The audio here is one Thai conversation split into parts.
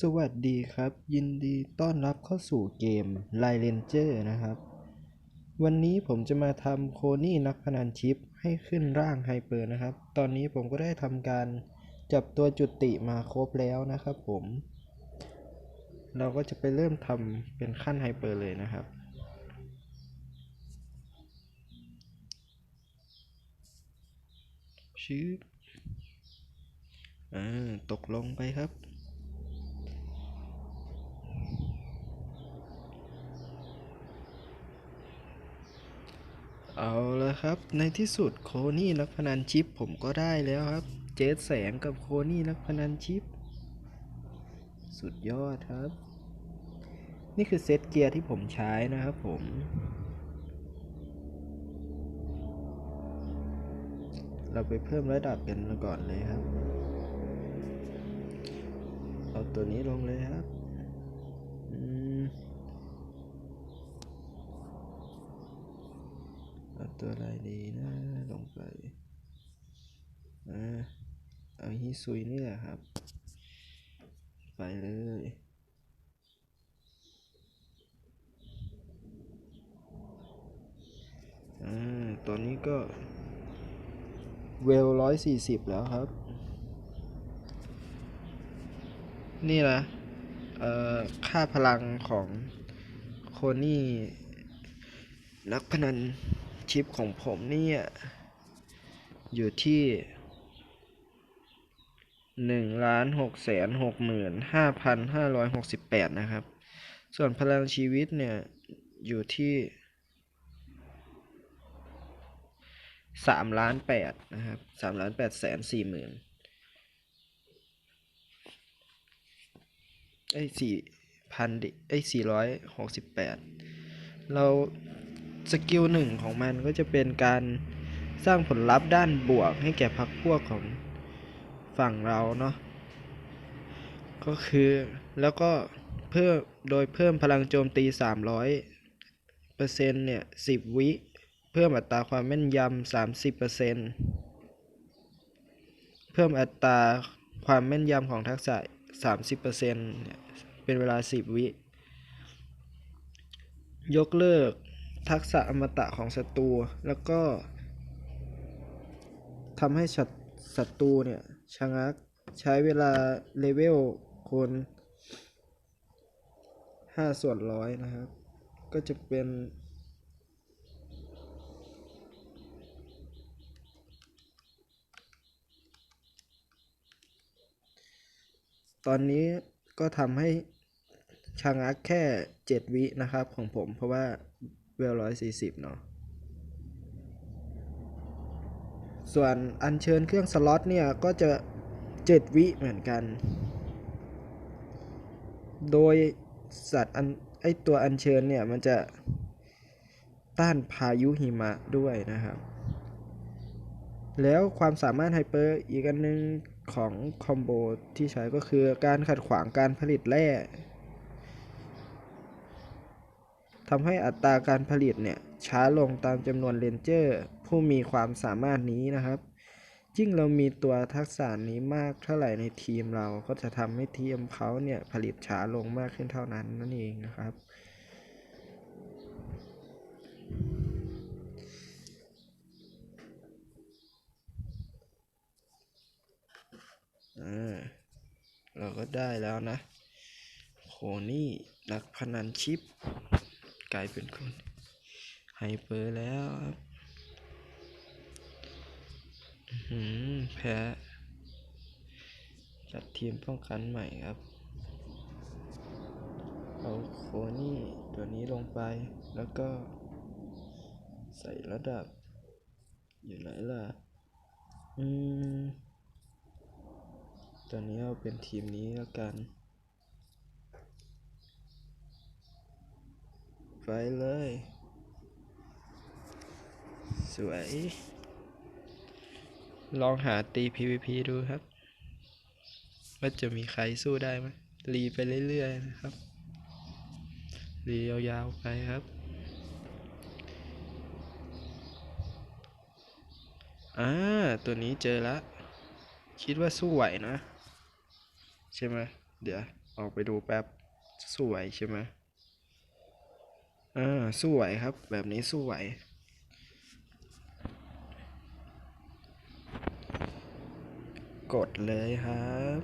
สวัสดีครับ ยินดีต้อนรับเข้าสู่เกม l i เ e นเจอร์นะครับ วันนี้ผมจะมาทำโคนี่นักพนันชิปให้ขึ้นร่างไฮเปอร์นะครับ ตอนนี้ผมก็ได้ทำการจับตัวจุติมาครบแล้วนะครับผม เราก็จะไปเริ่มทำเป็นขั้นไฮเปอร์เลยนะครับชืบอ่าตกลงไปครับ เอาละครับ ในที่สุดโคนี่นักพนันชิปผมก็ได้แล้วครับ เจสแสงกับโคนี่นักพนันชิป สุดยอดครับ นี่คือเซตเกียร์ที่ผมใช้นะครับผม เราไปเพิ่มระดับกันก่อนเลยครับ เอาตัวนี้ลงเลยครับอืม เอา ตัวอะไรดีนะลงไปอ่าเอาฮิซุยนี่แหละครับ ไปเลยอ่าตอนนี้ก็เวลร้อยสี่สิบแล้วครับ นี่นะเอ่อค่าพลังของโคนี่นักพนัน ชิปของผมเนี่ย อยู่ที่หนึ่งล้านหกแสนหกหมื่นห้าพันห้าร้อยหกสิบแปดนะครับ ส่วนพลังชีวิตเนี่ย อยู่ที่สามล้านแปดนะครับสามล้านแปดแสนสี่หมื่นไอ้สี่พันดิไอ้สี่ร้อยหกสิบแปดเรา สกิลหนึ่งของมันก็จะเป็นการสร้างผลลัพธ์ด้านบวกให้แก่พรรคพวกของฝั่งเราเนาะก็คือแล้วก็เพิ่มโดยเพิ่มพลังโจมตี 300เปอร์เซ็นต์เนี่ย 10 วิ เพิ่มอัตราความแม่นยำ 30เปอร์เซ็นต์เพิ่มอัตราความแม่นยำของทักษะ 30เปอร์เซ็นต์เนี่ยเป็นเวลา 10 วิ ยกเลิก ทักษะอมตะของศัตรูแล้วก็ทำให้ศัตรูเนี่ยชะงักใช้เวลาเลเวลคน5ส่วนร้อยนะครับ ก็จะเป็นตอนนี้ก็ทำให้ชะงักแค่ 7 วินะครับของผมเพราะว่า เวลร้อยสี่สิบเนาะส่วนอัญเชิญเครื่องสล็อตเนี่ย ก็จะ7วิเหมือนกัน โดยสัตว์อันไอตัวอัญเชิญเนี่ย มันจะต้านพายุหิมะด้วยนะครับ แล้วความสามารถไฮเปอร์อีกอันหนึงของคอมโบที่ใช้ก็คือการขัดขวางการผลิตแร่ ทำให้อัตราการผลิตเนี่ยช้าลงตามจำนวนเลนเจอร์ ผู้มีความสามารถนี้นะครับยิ่งเรามีตัวทักษะนี้มากเท่าไหร่ในทีมเราก็จะทำให้ทีมเขาเนี่ยผลิตช้าลงมากขึ้นเท่านั้นนั่นเองนะครับอ่าเราก็ได้แล้วนะ โคนี่นักพนันชิป ลายเป็นคนไฮเปอร์แล้วครับแพ้จัดทีมป้องกันใหม่ครับ เอาโคนี่ตัวนี้ลงไป แล้วก็ใส่ระดับ อยู่ไหนล่ะ อืม ตอนนี้เอาเป็นทีมนี้แล้วกัน ไปเลย สวย ลองหาตี PVP ดูครับ ว่าจะมีใครสู้ได้ไหมรีไปเรื่อยๆนะครับ รียาวๆไปครับ อ่า ตัวนี้เจอแล้วคิดว่าสู้ไหวนะ ใช่ไหม เดี๋ยว ออกไปดูแป๊บ สู้ไหวใช่ไหม อ่าสวยครับ แบบนี้สวยกดเลยครับ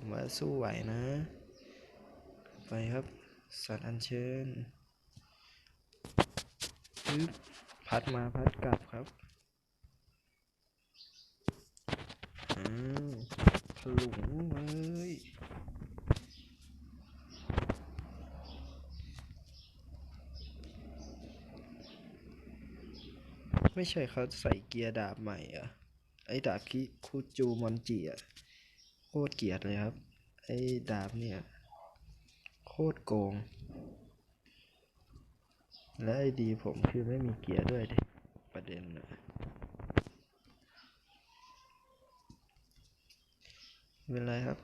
มว่าสู้ไหวนะ ไปครับ สัตว์อัญเชิญปึ๊บพัดมาพัดกลับครับอ้าวถลุงเลยไม่ใช่เขาใส่เกียร์ดาบใหม่อะไอ้ดาบคิคูจูมอนจิอะโคตรเกลียดเลยครับ ไอ้ดาบเนี่ย ตรโกง และไอดีผมคือไม่มีเกียร์ด้วยดิประเด็นนะเป็นไรครับ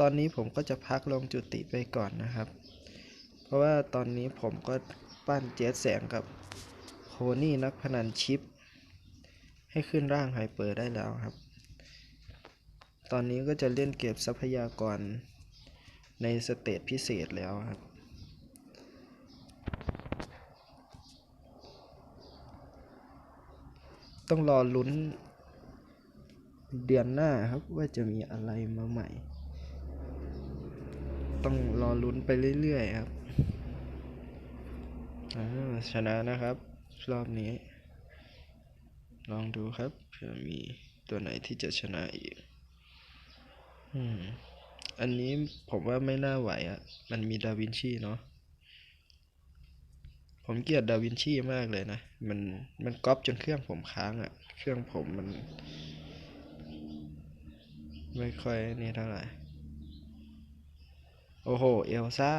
ตอนนี้ผมก็จะพักลงจุติไปก่อนนะครับ เพราะว่าตอนนี้ผมก็ปั้นเจ็ตแสงกับโคนี่นักพนันชิป ให้ขึ้นร่างไฮเปอร์ได้แล้วครับ ตอนนี้ก็จะเล่นเก็บทรัพยากรในสเตจพิเศษแล้วครับ ต้องรอลุ้นเดือนหน้าครับว่าจะมีอะไรมาใหม่ ต้องรอลุ้นไปเรื่อยๆครับชนะนะครับ รอบนี้ ลองดูครับเผื่อมีตัวไหนที่จะชนะอีก อืม อันนี้ผมว่าไม่น่าไหวอะ่ะ มันมีดาวินชีเนาะ ผมเกลียดดาวินชีมากเลยนะ มัน มันก๊อปจนเครื่องผมค้างอะ่ะ เครื่องผมมัน ไม่ค่อยนี่เท่าไหร่ โอ้โห เอลซ่า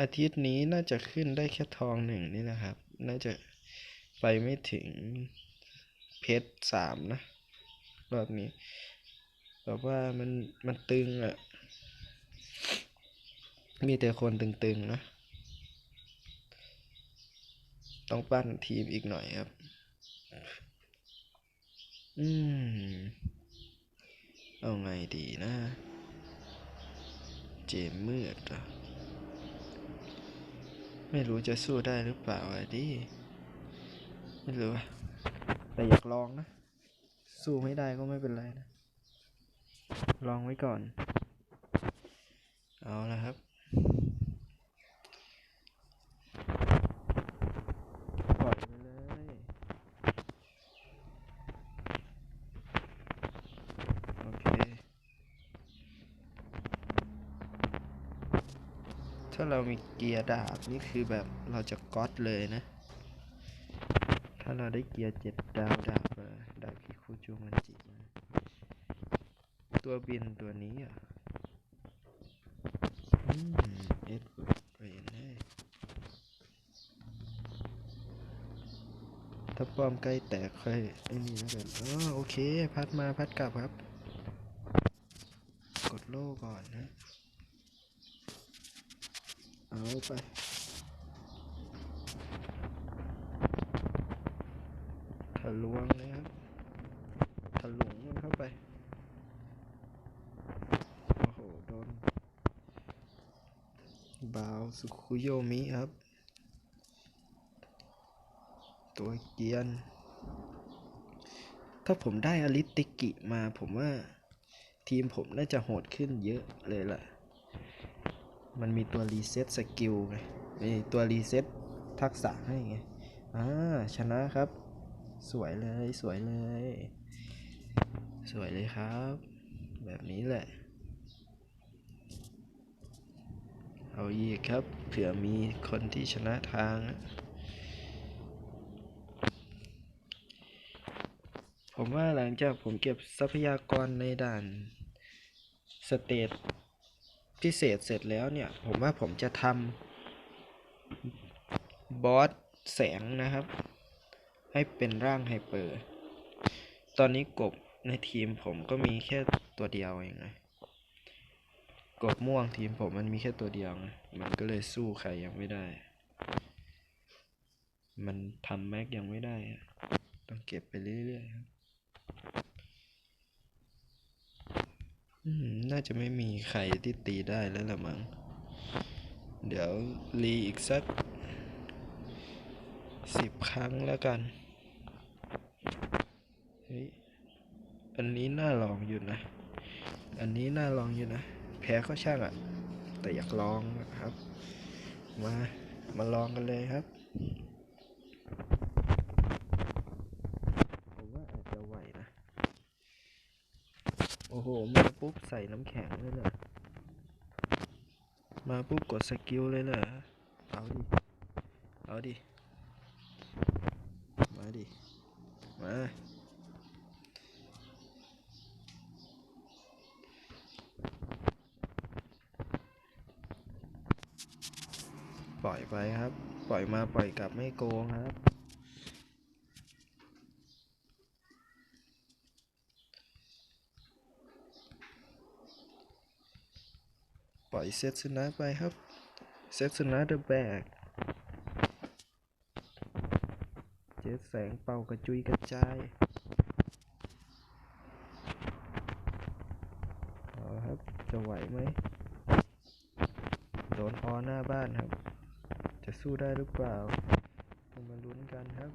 อาทิตย์นี้น่าจะขึ้นได้แค่ทองหนึ่งนี่แหละครับ น่าจะไปไม่ถึงเพชรสามนะ รอบนี้แบบว่ามันมันตึงอะ่ะ มีแต่คนตึงๆนะ ต้องปั้นทีมอีกหน่อยครับ อืม เอาไงดีนะ เจมมืดอะ ไม่รู้จะสู้ได้หรือเปล่าอะดิ ไม่รู้อะแต่อยากลองนะ สู้ไม่ได้ก็ไม่เป็นไรนะ ลองไว้ก่อน เอาละครับ ปล่อยไปเลย โอเค ถ้าเรามีเกียร์ดาบนี่คือแบบเราจะก๊อตเลยนะ ถ้าเราได้เกียร์เจ็ดดาวดาบดาบคิคุจูมันจินะตัวบินตัวนี้อะอืมเอ็ดเวิร์ดเรนเน่ถ้าป้อมใกล้แตกค่อยไอ้นี่แล้วกันอ๋อโอเค พัดมาพัดกลับครับ กดโล่ก่อนนะ เอาไปทะลวงเลยครับทะลุงมันเข้าไป โอ้โห โดน บาวสุคุโยมิครับ ตัวเกียน ถ้าผมได้อลิติกิมาผมว่า ทีมผมน่าจะโหดขึ้นเยอะเลยล่ะ มันมีตัวรีเซ็ตสกิลไงตัวรีเซ็ตทักษะให้ไงอ่าชนะครับ สวยเลยสวยเลย สวยเลยครับ แบบนี้แหละ เอาอีกครับ เผื่อมีคนที่ชนะทางอะผมว่าหลังจากผมเก็บทรัพยากรในด่านสเตท พิเศษเสร็จแล้วเนี่ย ผมว่าผมจะทำบอสแสงนะครับ ให้เป็นร่างไฮเปอร์ ตอนนี้กบในทีมผมก็มีแค่ตัวเดียวเองไงกบม่วงทีมผมมันมีแค่ตัวเดียวไงมันก็เลยสู้ใครยังไม่ได้ มันทำแม็กยังไม่ได้ ต้องเก็บไปเรื่อยๆครับอืม น่าจะไม่มีใครที่ตีได้แล้วละมั้ง เดี๋ยวรีอีกสักสิบครั้งแล้วกัน เฮ้ย อันนี้น่าลองอยู่นะ อันนี้น่าลองอยู่นะ แพ้ก็ช่างอะ่ะ แต่อยากลองนะครับ มา มาลองกันเลยครับ ผมว่าอาจจะไหวนะ โอ้โห มาปุ๊บใส่น้ำแข็งเลยเหรอมาปุ๊บกดสกิลเลยเหรอเอาดิ เอาดิ มาดิ มาปล่อยไปครับ ปล่อยมาปล่อยกลับไม่โกงครับ ปล่อย เซตสนะไปครับ เซตสนะเดอะแบกเจ็ดแสงเป่ากระจุยกระจายเอาครับ จะไหวไหม โดนออหน้าบ้านครับ จะสู้ได้หรือเปล่าเรามาลุ้นกันครับ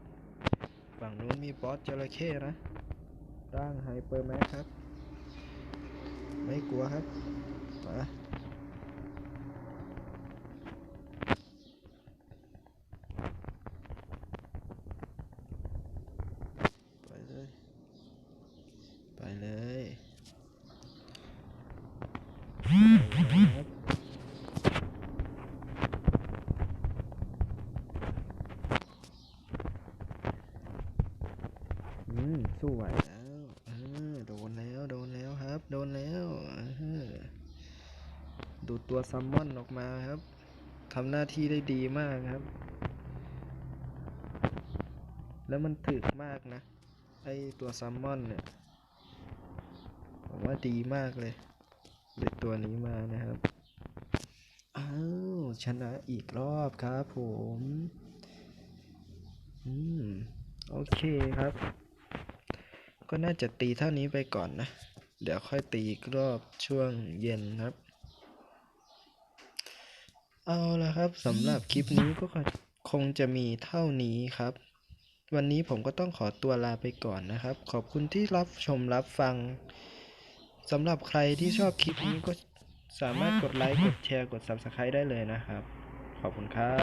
ฝั่งนู้นมีบอสจระเข้นะร่างไฮเปอร์แม็กครับ ไม่กลัวครับ มา ไปเลย ไปเลยไปเลยครับ อืม สู้ไหวแล้วเออโดนแล้ว โดนแล้วครับ โดนแล้วเออ ดูดตัวซัมมอนออกมาครับทำหน้าที่ได้ดีมากครับ แล้วมันถึกมากนะ ไอตัวซัมมอนเนี่ย ผมว่าดีมากเลยได้ตัวนี้มานะครับ อ้าว ชนะอีกรอบครับผม อืม โอเคครับ ก็น่าจะตีเท่านี้ไปก่อนนะ เดี๋ยวค่อยตีอีกรอบช่วงเย็นครับ เอาละครับสำหรับคลิปนี้ก็คงจะมีเท่านี้ครับ วันนี้ผมก็ต้องขอตัวลาไปก่อนนะครับ ขอบคุณที่รับชมรับฟังสำหรับใครที่ชอบคลิปนี้ก็สามารถกดไลค์กดแชร์กด Subscribe ได้เลยนะครับ ขอบคุณครับ